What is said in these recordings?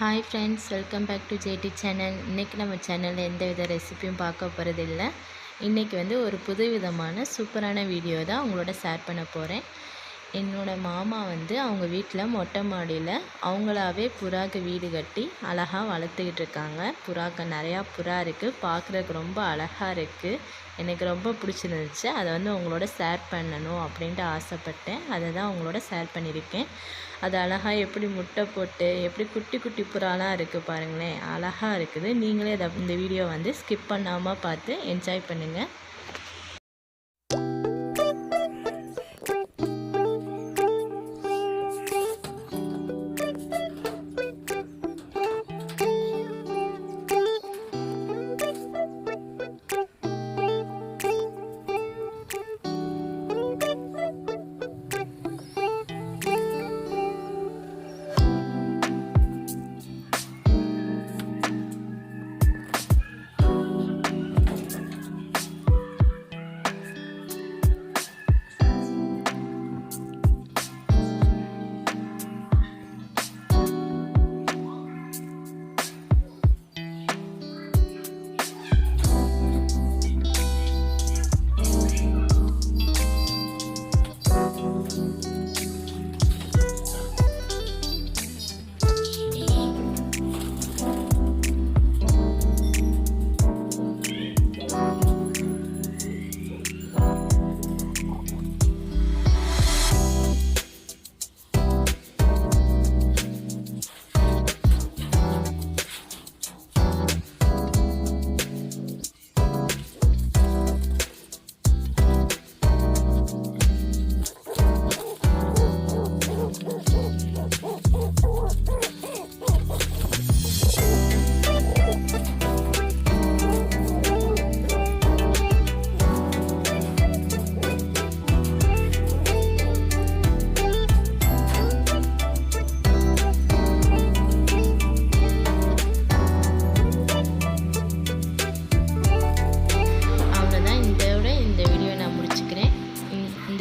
Hi friends welcome back to JD channel இன்றைக்கி நம்ம சேனலில் எந்த வித ரெசிப்பியும் பார்க்க போகிறதில்ல இன்றைக்கி வந்து ஒரு புது விதமான சூப்பரான வீடியோ தான் உங்களோட ஷேர் பண்ண போகிறேன் என்னோட மாமா வந்து அவங்க வீட்டில் மொட்டை மாடியில் அவங்களாவே புறாக்கு வீடு கட்டி அழகாக வளர்த்துக்கிட்டு இருக்காங்க. புறாக்கள் நிறையா புறா இருக்குது பார்க்குறதுக்கு ரொம்ப அழகாக இருக்குது எனக்கு ரொம்ப பிடிச்சிருந்துச்சு. அதை வந்து உங்களோட ஷேர் பண்ணணும் அப்படின்ட்டு ஆசைப்பட்டேன். அதை தான் உங்களோட ஷேர் பண்ணியிருக்கேன். அது அழகாக எப்படி முட்டை போட்டு எப்படி குட்டி குட்டி புறாலாம் இருக்குது பாருங்களேன். அழகாக இருக்குது. நீங்களே இதை இந்த வீடியோ வந்து ஸ்கிப் பண்ணாமல் பார்த்து என்ஜாய் பண்ணுங்கள்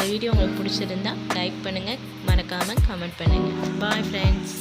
வீடியோ உங்களுக்கு பிடிச்சிருந்தா லைக் பண்ணுங்கள் மறக்காமல் கமெண்ட் பண்ணுங்கள் பாய் ஃப்ரெண்ட்ஸ்